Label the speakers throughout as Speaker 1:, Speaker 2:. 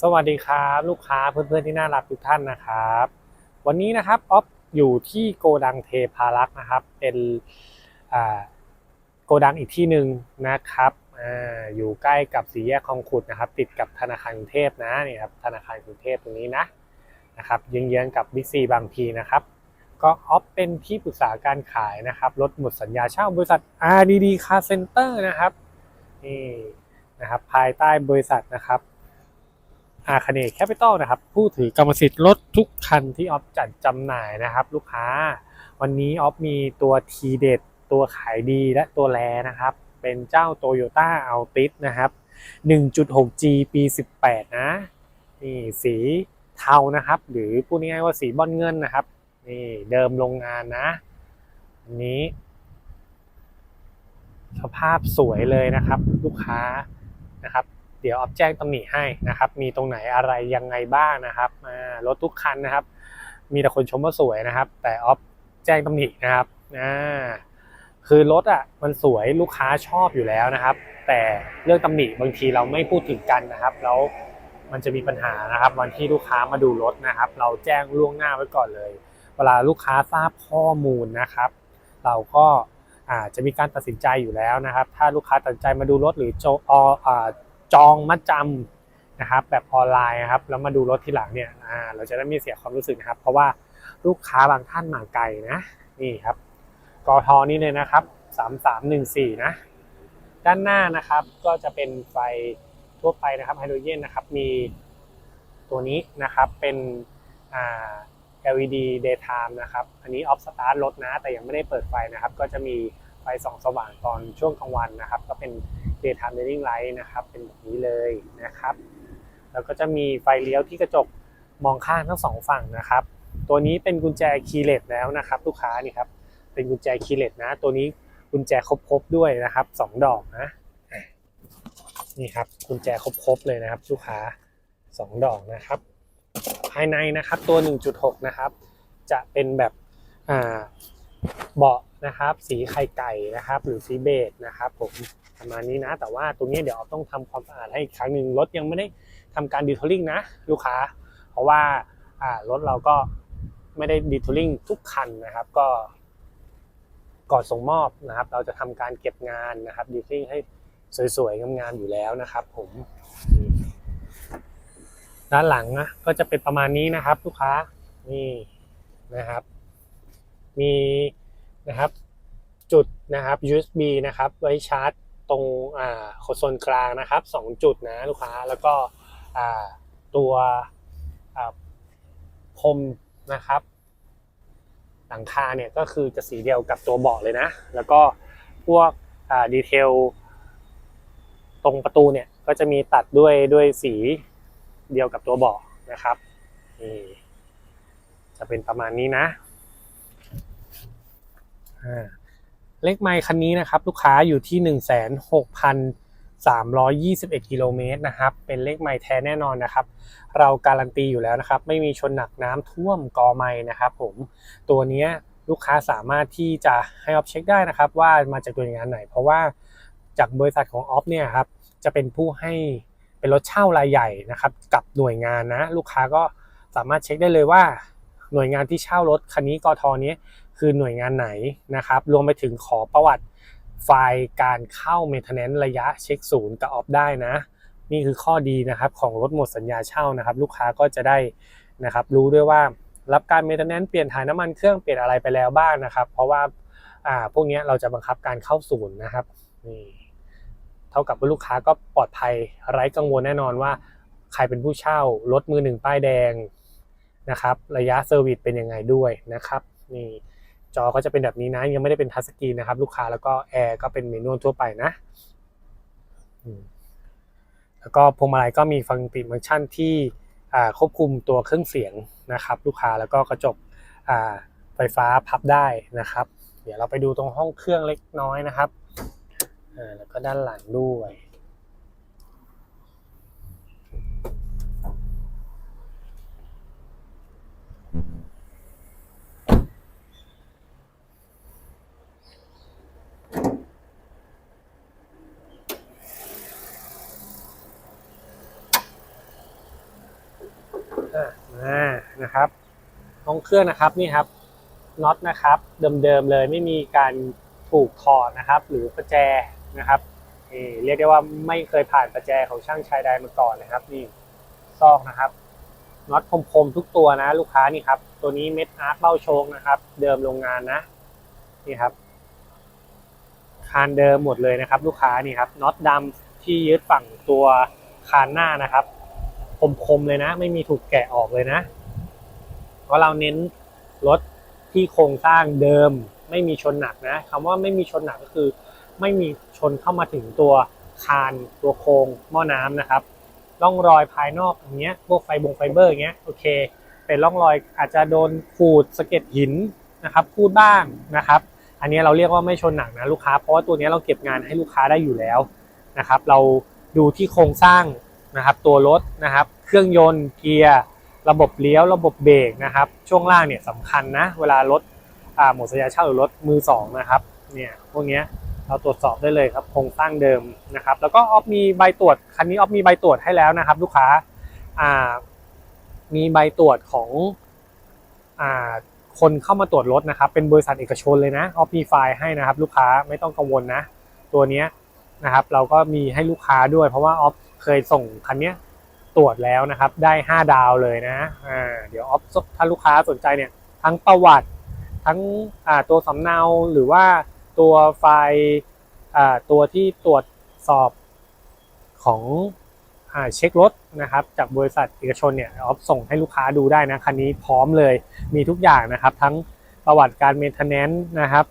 Speaker 1: สวัสดีครับลูกค้าเพื่อนๆที่น่ารักทุกท่านนะครับ วันนี้นะครับออฟอยู่ที่โกดังเทพารักษ์นะครับ เป็นโกดังอีกที่หนึ่งนะครับออยู่ใกล้กับสี่แยกคลองขุดนะครับ ติดกับธนาคารกรุงเทพนะนี่ครับธนาคารกรุงเทพตรงนี้นะนะครับเยื้องๆกับบิ๊กซีบางพีนะครับ ก็ออฟเป็นที่ปรึกษาการขายนะครับรถหมดสัญญาเช่าบริษัท RDD Car Center นะครับนี่นะครับภายใต้บริษัทนะครับ อาคเนแคปิตอลนะครับ ผู้ถือกรรมสิทธิ์รถทุกคันที่ออฟจัดจำหน่ายนะครับ ลูกค้า วันนี้ออฟมีตัวทีเด็ด ตัวขายดีและตัวแรนะครับ เป็นเจ้า Toyota Altis นะครับ 1.6G ปี 18 นะ นี่สีเทานะครับ หรือพูดง่ายๆว่าสีบอลเงินนะครับ นี่เดิมโรงงานนะ อันนี้ สภาพสวยเลยนะครับ ลูกค้านะครับ ดี๋ยวออฟแจ้งตำหนิให้นะครับ มีตรงไหนอะไรยังไงบ้างนะครับรถทุกคันนะครับ มีแต่คนชมว่าสวยนะครับ แต่ออฟแจ้งตำหนินะครับอ่าคือรถอะมันสวยลูกค้าชอบอยู่แล้วนะครับ แต่เรื่องตำหนิบางทีเราไม่พูดถึงกันนะครับ แล้วมันจะมีปัญหานะครับ วันที่ลูกค้ามาดูรถนะครับ เราแจ้งล่วงหน้าไว้ก่อนเลย เวลาลูกค้าทราบข้อมูลนะครับ เราก็อาจจะมีการตัดสินใจอยู่แล้วนะครับ ถ้าลูกค้าตัดสินใจมาดูรถหรือจออ จองมัดจำนะครับ แบบออนไลน์นะครับแล้วมาดูรถทีหลังเนี่ยเราจะได้ไม่เสียความรู้สึกนะครับ เพราะว่าลูกค้าบางท่านมาไกลนะนี่ครับกทนี่เลยนะครับ 3314 นะ ด้านหน้านะครับก็จะเป็นไฟทั่วไปนะครับไฮโดรเจนนะครับมีตัวนี้นะครับเป็นอ่า LED daytime นะครับ อันนี้ off start รถนะ แต่ยังไม่ได้เปิดไฟนะครับ ก็จะมี ฟส่องสว่างตอนช่วงกลางวันนะครับ ก็เป็น daytime running light นะครับ เป็นแบบนี้เลยนะครับ แล้วก็จะมีไฟเลี้ยวที่กระจกมองข้างทั้งสองฝั่งนะครับ ตัวนี้เป็นกุญแจคีย์เลสแล้วนะครับ ลูกค้านี่ครับ เป็นกุญแจคีย์เลสนะ ตัวนี้กุญแจครบๆด้วยนะครับสองดอกนะ นี่ครับกุญแจครบๆเลยนะครับ ลูกค้าสองดอกนะครับ ภายในนะครับตัว 1.6 นะครับ จะเป็นแบบอ่า เบาะนะครับ สีไข่ไก่นะครับ หรือสีเบจนะครับผมประมาณนี้นะ แต่ว่าตรงนี้เดี๋ยวต้องทำความสะอาดให้อีกครั้งหนึ่งรถยังไม่ได้ทำการดีทัลลิ่งนะ ลูกค้า เพราะว่ารถเราก็ไม่ได้ดีทัลลิ่งทุกคันนะครับก็ก่อนส่งมอบนะครับ เราจะทำการเก็บงานนะครับดีทัลลิ่งให้สวยๆงามๆอยู่แล้วนะครับ ผมด้านหลังนะก็จะเป็นประมาณนี้นะครับ ลูกค้านี่นะครับ มีนะครับจุดนะครับ USB นะครับ ไว้ชาร์จตรงอ่าโซนกลางนะครับสองจุดนะลูกค้าแล้วก็อ่าตัวอ่าพรมนะครับ หลังคาเนี่ยก็คือจะสีเดียวกับตัวเบาะเลยนะ แล้วก็พวกอ่าดีเทลตรงประตูเนี่ยก็จะมีตัดด้วยด้วยสีเดียวกับตัวเบาะนะครับนี่จะเป็นประมาณนี้นะ เลขไมค์คันนี้นะครับ ลูกค้าอยู่ที่ 1 6 3 2 1 กิโลเมตรนะครับ เป็นเลขไมค์แท้แน่นอนนะครับ เราการันตีอยู่แล้วนะครับ ไม่มีชนหนักน้ำท่วมกอไม้นะครับผมตัวนี้ลูกค้าสามารถที่จะให้ออฟเช็คได้นะครับ ว่ามาจากตัวงานไหน เพราะว่าจากบริษัทของออฟเนี่ยครับจะเป็นผู้ให้เป็นรถเช่ารายใหญ่นะครับ กับหน่วยงานนะ ลูกค้าก็สามารถเช็คได้เลยว่าหน่วยงานที่เช่ารถคันนี้กทนี้ คือหน่วยงานไหนนะครับ รวมไปถึงขอประวัติไฟล์การเข้า maintenance ระยะเช็คศูนย์กับออฟได้นะ นี่คือข้อดีนะครับของรถหมดสัญญาเช่านะครับ ลูกค้าก็จะได้นะครับรู้ด้วยว่ารับการ maintenance เปลี่ยนถ่ายน้ำมันเครื่องเปลี่ยนอะไรไปแล้วบ้างนะครับ เพราะว่าอ่าพวกนี้เราจะบังคับการเข้าศูนย์นะครับนี่เท่ากับว่าลูกค้าก็ปลอดภัยไร้กังวลแน่นอนว่า ใครเป็นผู้เช่ารถมือหนึ่งป้ายแดงนะครับ ระยะเซอร์วิสเป็นยังไงด้วยนะครับนี่ จอก็จะเป็นแบบนี้นะ ยังไม่ได้เป็นทัชสกรีนนะครับ ลูกค้าแล้วก็แอร์ก็เป็นเมนูทั่วไปนะแล้วก็พวงมาลัยก็มีฟังก์ชันฟังชันที่ควบคุมตัวเครื่องเสียงนะครับ ลูกค้าแล้วก็กระจกไฟฟ้าพับได้นะครับ เดี๋ยวเราไปดูตรงห้องเครื่องเล็กน้อยนะครับแล้วก็ด้านหลังด้วย อ่าอ่า นะครับห้องเครื่องนะครับนี่ครับน็อตนะครับเดิมๆเลยไม่มีการถูกถอดนะครับ หรือประแจนะครับเรียกได้ว่าไม่เคยผ่านประแจของช่างชายใดมาก่อนนะครับ นี่ซอกนะครับน็อตคมๆทุกตัวนะ ลูกค้านี่ครับ ตัวนี้เม็ดอาร์คเบ้าโชงนะครับ เดิมโรงงานนะนี่ครับคานเดิมหมดเลยนะครับ ลูกค้านี่ครับน็อตดำที่ยึดฝั่งตัวคานหน้านะครับคมๆเลยนะ ไม่มีถูกแกะออกเลยนะ เพราะเราเน้นรถที่โครงสร้างเดิมไม่มีชนหนักนะคำว่าไม่มีชนหนักก็คือ ไม่มีชนเข้ามาถึงตัวคานตัวโครงหม้อน้ำนะครับร่องรอยภายนอกอย่างเงี้ยพวกไฟบงไฟเบอร์อย่างเงี้ยโอเค เป็นร่องรอยอาจจะโดนขูดสะเก็ดหินนะครับพูดบ้างนะครับ อันนี้เราเรียกว่าไม่ชนหนักนะลูกค้า เพราะว่าตัวนี้เราเก็บงานให้ลูกค้าได้อยู่แล้วนะครับ เราดูที่โครงสร้างนะครับ ตัวรถนะครับ เครื่องยนต์เกียร์ ระบบเลี้ยวระบบเบรกนะครับ ช่วงล่างเนี่ยสำคัญนะ เวลารถอ่าหมดสัญญาเช่าหรือรถมือสองนะครับเนี่ยพวกเนี้ยเราตรวจสอบได้เลยครับโครงสร้างเดิมนะครับ แล้วก็ออฟมีใบตรวจคันนี้ออฟมีใบตรวจให้แล้วนะครับ ลูกค้าอ่ามีใบตรวจของอ่าคนเข้ามาตรวจรถนะครับ เป็นบริษัทเอกชนเลยนะออฟมีไฟล์ให้นะครับ ลูกค้าไม่ต้องกังวลนะ ตัวนี้นะครับ เราก็มีให้ลูกค้าด้วย เพราะว่าออฟเคยส่งคันเนี้ย ตรวจแล้วนะครับ ได้ 5 ดาวเลยนะอ่าเดี๋ยวออฟถ้าลูกค้าสนใจเนี่ยทั้งประวัติทั้งอ่าตัวสำเนาหรือว่าตัวไฟล์อ่าตัวที่ตรวจสอบของอ่าเช็ครถนะครับ จากบริษัทเอกชนเนี่ยออฟส่งให้ลูกค้าดูได้นะคันนี้พร้อมเลยมีทุกอย่างนะครับ ทั้งประวัติการเมนเทนแนนซ์นะครับ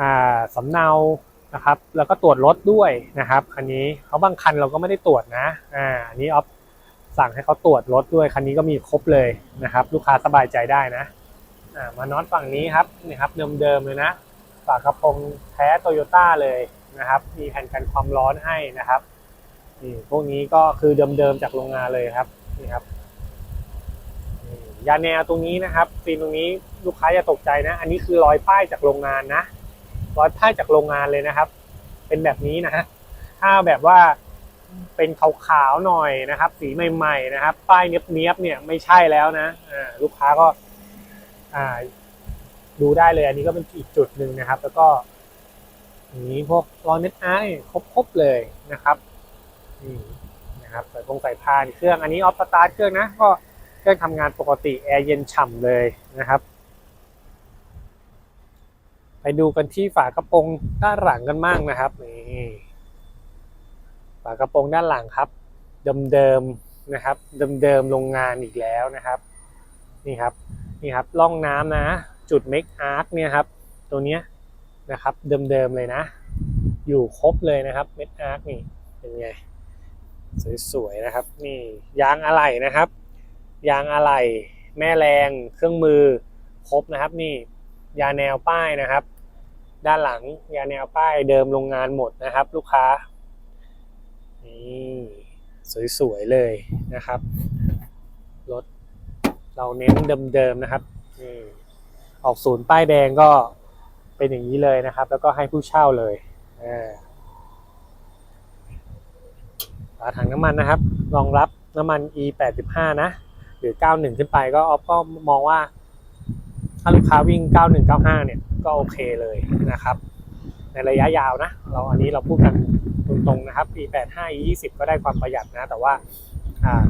Speaker 1: อ่าสำเนานะครับแล้วก็ตรวจรถด้วยนะครับคันนี้เขาบางคันเราก็ไม่ได้ตรวจนะอ่าอันนี้ออฟ สั่งให้เขาตรวจรถด้วยคันนี้ก็มีครบเลยนะครับ ลูกค้าสบายใจได้นะมาน็อตฝั่งนี้ครับนี่ครับเดิมๆเลยนะฝากระโปรงแท้โตโยต้าเลยนะครับ มีแผ่นกันความร้อนให้นะครับนี่พวกนี้ก็คือเดิมๆจากโรงงานเลยครับนี่ครับยาแนวตรงนี้นะครับฟิล์มตรงนี้ลูกค้าอย่าตกใจนะ อันนี้คือรอยป้ายจากโรงงานนะรอยป้ายจากโรงงานเลยนะครับ เป็นแบบนี้นะฮะถ้าแบบว่า เป็นขาวๆหน่อยนะครับ สีใหม่ๆนะครับ ป้ายเนี้ยบๆเนี่ยไม่ใช่แล้วนะลูกค้าก็าดูได้เลย อันนี้ก็เป็นอีกจุดหนึ่งนะครับ แล้วก็นี้พวกรอยเม็ดอาร์ครบๆเลยนะครับนี่นะครับใส่พงใส่พานเครื่องอันนี้ออฟสตาร์ทเครื่องนะก็เครื่องทำงานปกติแอร์เย็นฉ่ำเลยนะครับ ไปดูกันที่ฝากระโปรงด้านหลังกันบ้างนะครับนี่ากระโปรงด้านหลังครับเดิมๆนะครับเดิมๆโรงงานอีกแล้วนะครับนี่ครับนี่ครับร่องน้ำนะ จุดเมคอาร์คเนี่ยครับตัวเนี้ยนะครับเดิมๆเลยนะ อยู่ครบเลยนะครับเมคอาร์คนี่เป็นไงสวยๆนะครับนี่ยางอะไหล่นะครับ ยางอะไหล่แม่แรงเครื่องมือครบนะครับนี่ยาแนวป้ายนะครับ ด้านหลังยาแนวป้ายเดิมโรงงานหมดนะครับ ลูกค้า นี่สวยๆเลยนะครับรถเราเน้นเดิมๆนะครับนี่ออกศูนย์ป้ายแดงก็เป็นอย่างนี้เลยนะครับ แล้วก็ให้ผู้เช่าเลยฝาถังน้ำมันนะครับ รองรับน้ำมัน E 8 5นะ หรือ 91 ขึ้นไปก็ออฟก็มองว่า ถ้าลูกค้าวิ่ง 91 95 เนี่ย ก็โอเคเลยนะครับ ในระยะยาวนะ เราอันนี้เราพูดกัน ตรงๆนะครับ E85 E20 ก็ได้ความประหยัดนะ แต่ว่า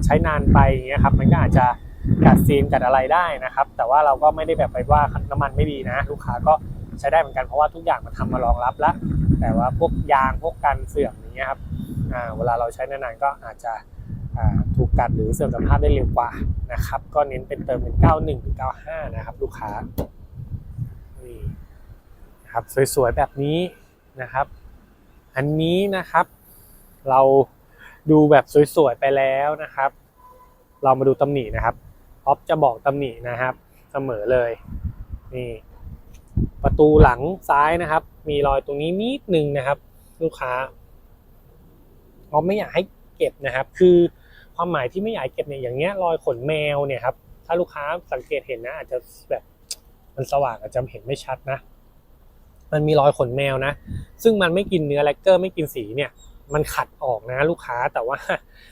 Speaker 1: ใช้นานไปอย่างเงี้ยครับมันก็อาจจะกัดซีนกัดอะไรได้นะครับ แต่ว่าเราก็ไม่ได้แบบไปว่าน้ำมันไม่ดีนะ ลูกค้าก็ใช้ได้เหมือนกันเพราะว่าทุกอย่างมันทำมารองรับแล้ว แต่ว่าพวกยางพวกกันเสื่อมอย่างเงี้ยครับเวลาเราใช้นานๆก็อาจจะถูกกัดหรือเสื่อมสภาพได้เร็วกว่านะครับ ก็เน้นเป็นเติมเป็น 91หรือ95 นะครับ ลูกค้านี่นะครับสวยๆแบบนี้นะครับ อันนี้นะครับ เราดูแบบสวยๆไปแล้วนะครับ เรามาดูตำหนินะครับออฟจะบอกตำหนินะครับ เสมอเลยนี่ประตูหลังซ้ายนะครับ มีรอยตรงนี้นิดนึงนะครับ ลูกค้าออฟไม่อยากให้เก็บนะครับ คือความหมายที่ไม่อยากเก็บเนี่ยอย่างเงี้ยรอยขนแมวเนี่ยครับถ้าลูกค้าสังเกตเห็นนะ อาจจะแบบมันสว่างอาจจะเห็นไม่ชัดนะ มันมีรอยขนแมวนะ ซึ่งมันไม่กินเนื้อแลกเกอร์ไม่กินสีเนี่ย มันขัดออกนะลูกค้าแต่ว่า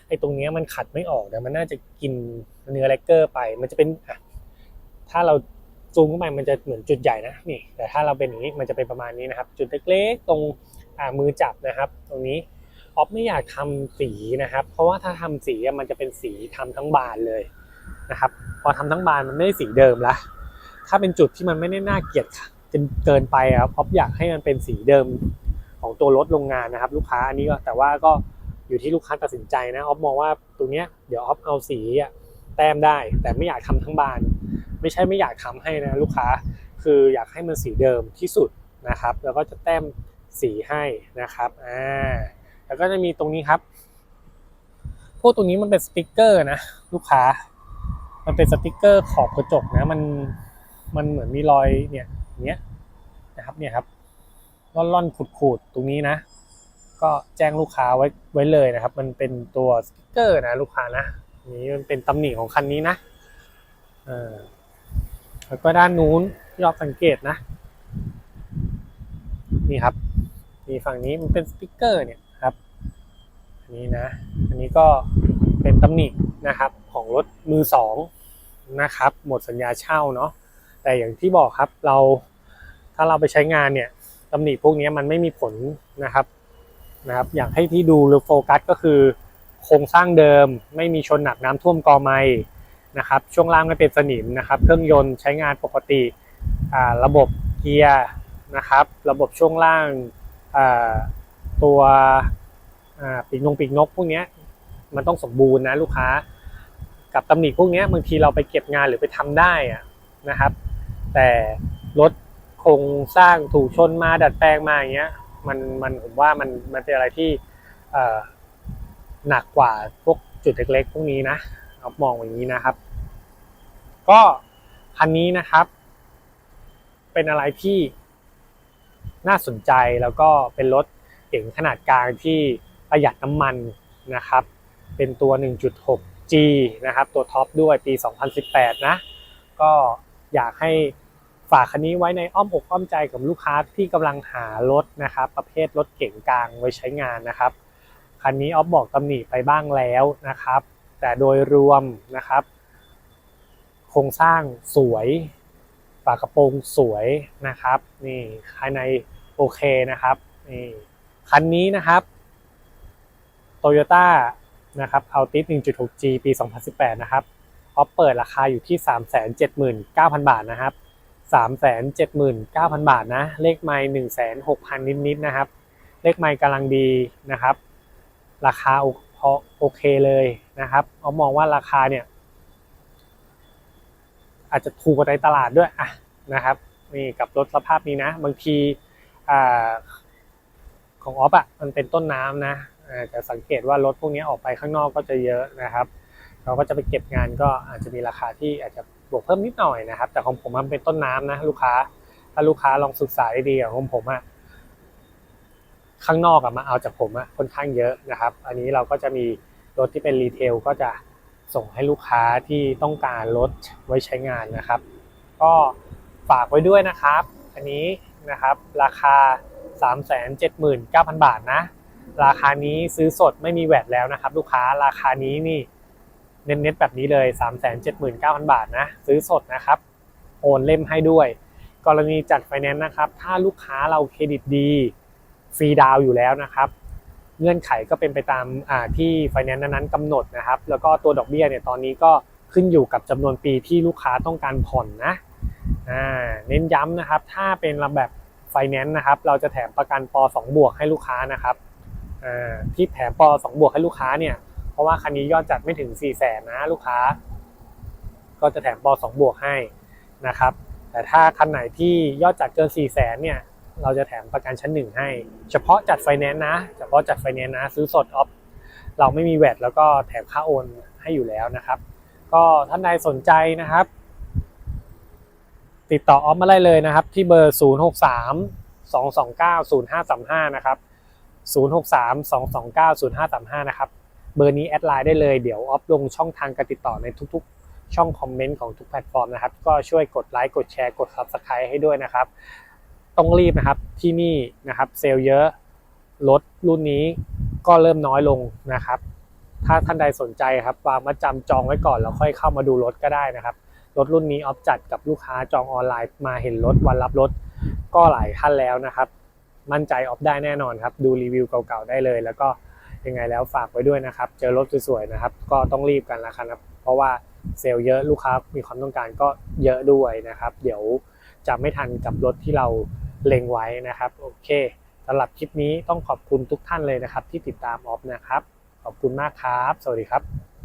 Speaker 1: ไอ้ตรงเนี้ยมันขัดไม่ออกแต่มันน่าจะกินเนื้อแลกเกอร์ไป มันจะเป็นถ้าเราซูมเข้าไปมันจะเหมือนจุดใหญ่นะนี่ แต่ถ้าเราเป็นอย่างนี้มันจะเป็นประมาณนี้นะครับ จุดเล็กๆตรงมือจับนะครับ ตรงนี้ออฟไม่อยากทำสีนะครับ เพราะว่าถ้าทำสีมันจะเป็นสีทำทั้งบานเลยนะครับ พอทำทั้งบานมันไม่ได้สีเดิมละถ้าเป็นจุดที่มันไม่ได้น่าเกลียดจ นเกินไปอะออฟอยากให้มันเป็นสีเดิมของตัวรถโรงงานนะครับ ลูกค้าอันนี้ก็แต่ว่าก็อยู่ที่ลูกค้าตัดสินใจนะออฟมองว่าตรงเนี้ยเดี๋ยวออฟเอาสีอะแต้มได้ แต่ไม่อยากทำทั้งบาน ไม่ใช่ไม่อยากทำให้นะลูกค้าคืออยากให้มันสีเดิมที่สุดนะครับ แล้วก็จะแต้มสีให้นะครับอ่าแล้วก็จะมีตรงนี้ครับ พวกตรงนี้มันเป็นสติกเกอร์นะลูกค้า มันเป็นสติกเกอร์ขอบกระจกนะมันมันเหมือนมีรอยเนี่ยเงี้ย นะครับเนี่ยครับร่อนร่อนขูดขูดๆตรงนี้นะ ก็แจ้งลูกค้าไว้ไว้เลยนะครับ มันเป็นตัวสติกเกอร์นะลูกค้านะนี่มันเป็นตำหนิของคันนี้นะเออแล้วก็ด้านนู้นยอดสังเกตนะ นี่ครับมีฝั่งนี้มันเป็นสติกเกอร์เนี่ยครับอันนี้นะ อันนี้ก็เป็นตำหนินะครับของรถมือสองนะครับ หมดสัญญาเช่าเนาะแต่อย่างที่บอกครับเรา ถ้าเราไปใช้งานเนี่ยตำหนิพวกนี้มันไม่มีผลนะครับนะครับอยางให้ที่ดูหรือโฟกัสก็คือ โครงสร้างเดิมไม่มีชนหนักน้ำท่วมกอไม้นะครับช่วงล่างไม่เป็นสนิมนะครับ เครื่องยนต์ใช้งานปกติอ่าระบบเกียร์นะครับ ระบบช่วงล่างอ่าตัวอ่าปีกนงปีกนกพวกนี้มันต้องสมบูรณ์นะลูกค้า กับตำหนิพวกนี้บางทีเราไปเก็บงานหรือไปทำได้อะนะครับ แต่รถ ครงสร้างถูกชนมาดัดแปลงมาอย่างเงี้ยมันมันผมว่ามันมันเป็นอะไรที่หนักกว่าพวกจุดเล็กๆพวกนี้นะเอามองอย่างนี้นะครับ ก็คันนี้นะครับ เป็นอะไรที่น่าสนใจแล้วก็เป็นรถเก๋งขนาดกลางที่ประหยัดน้ำมันนะครับ เป็นตัว 1.6G นะครับ ตัวท็อปด้วยปี 2018 นะ ก็อยากให้ ฝากคันนี้ไว้ในอ้อมอกอ้อมใจกับลูกค้าที่กำลังหารถนะครับประเภทรถเก๋งกลางไว้ใช้งานนะครับคันนี้ออฟบอกตำหนิไปบ้างแล้วนะครับ แต่โดยรวมนะครับ โครงสร้างสวยฝากระโปรงสวยนะครับนี่ภายในโอเคนะครับนี่คันนี้นะครับ Toyota นะครับ Altis 1.6G ปี 2018 นะครับออฟเปิดราคาอยู่ที่ 379,000 บาทนะครับ 379,000 บาทนะ เลขไมล์106,000 นิดๆนะครับ เลขไมล์กำลังดีนะครับ ราคาโอพอโอเคเลยนะครับเอามองว่าราคาเนี่ย อาจจะถูกกว่าในตลาดด้วยอะนะครับนี่กับรถสภาพนี้นะ บางทีอของออฟอะมันเป็นต้นน้ำนะจะสังเกตว่ารถพวกนี้ออกไปข้างนอกก็จะเยอะนะครับ เราก็จะไปเก็บงานก็อาจจะมีราคาที่อาจจะ บวกเพิ่มนิดหน่อยนะครับ แต่ของผมมันเป็นต้นน้ำนะลูกค้า ถ้าลูกค้าลองศึกษาดีๆของผมอะข้างนอกอะมาเอาจากผมอะค่อนข้างเยอะนะครับ อันนี้เราก็จะมีรถที่เป็นรีเทลก็จะส่งให้ลูกค้าที่ต้องการรถไว้ใช้งานนะครับ ก็ฝากไว้ด้วยนะครับ อันนี้นะครับราคา 379,000 บาทนะ ราคานี้ซื้อสดไม่มีแวดแล้วนะครับ ลูกค้าราคานี้นี่ เน้นๆแบบนี้เลย 379,000 บาทนะ ซื้อสดนะครับ โอนเล่มให้ด้วย กรณีจัดไฟแนนซ์นะครับ ถ้าลูกค้าเราเครดิตดี ฟรีดาวอยู่แล้วนะครับ เงื่อนไขก็เป็นไปตามที่ไฟแนนซ์นั้นๆกำหนดนะครับ แล้วก็ตัวดอกเบี้ยเนี่ยตอนนี้ก็ขึ้นอยู่กับจำนวนปีที่ลูกค้าต้องการผ่อนนะเน้นย้ำนะครับ ถ้าเป็นระแบบไฟแนนซ์นะครับ เราจะแถมประกันป .2 บวกให้ลูกค้านะครับที่แถมป .2 บวกให้ลูกค้าเนี่ย เพราะว่าคันนี้ยอดจัดไม่ถึง4 0 0แสนนะลูกค้า ก็จะแถมป .2 บวกให้นะครับ แต่ถ้าคันไหนที่ยอดจัดเกิน4 0 0แสนเนี่ย เราจะแถมประกันชั้นหนึ่งให้ เฉพาะจัดไฟแนนซ์นะ เฉพาะจัดไฟแนนซ์นะ ซื้อสดออฟเราไม่มีแวดแล้วก็แถมค่าโอนให้อยู่แล้วนะครับ ก็ท่านใดสนใจนะครับ ติดต่อออฟมาได้เลยนะครับ ที่เบอร์ 0 6 3 2 2 9 0 5 3 5 นะครับ 0 6 3 2 2 9 0 5 3 5 นะครับ เบอร์นี้แอดไลน์ได้เลยเดี๋ยวออฟลงช่องทางการติดต่อในทุกๆ ช่องคอมเมนต์ของทุกแพลตฟอร์มนะครับ ก็ช่วยกดไลค์กดแชร์กด Subscribe ให้ด้วยนะครับ ต้องรีบนะครับที่นี่นะครับเซลล์เยอะรถรุ่นนี้ก็เริ่มน้อยลงนะครับ ถ้าท่านใดสนใจครับวางมาจำจองไว้ก่อนแล้วค่อยเข้ามาดูรถก็ได้นะครับรถรุ่นนี้ออฟจัดกับลูกค้าจองออนไลน์มาเห็นรถวันรับรถก็หลายท่านแล้วนะครับ มั่นใจออฟได้แน่นอนครับ ดูรีวิวเก่าๆได้เลย แล้วก็ ยังไงแล้วฝากไว้ด้วยนะครับ เจอรถสวยๆนะครับ ก็ต้องรีบกันแล้วครับ เพราะว่าเซลล์เยอะลูกค้ามีความต้องการก็เยอะด้วยนะครับ เดี๋ยวจะไม่ทันกับรถที่เราเล็งไว้นะครับ โอเคสำหรับคลิปนี้ต้องขอบคุณทุกท่านเลยนะครับ ที่ติดตามออฟนะครับ ขอบคุณมากครับ สวัสดีครับ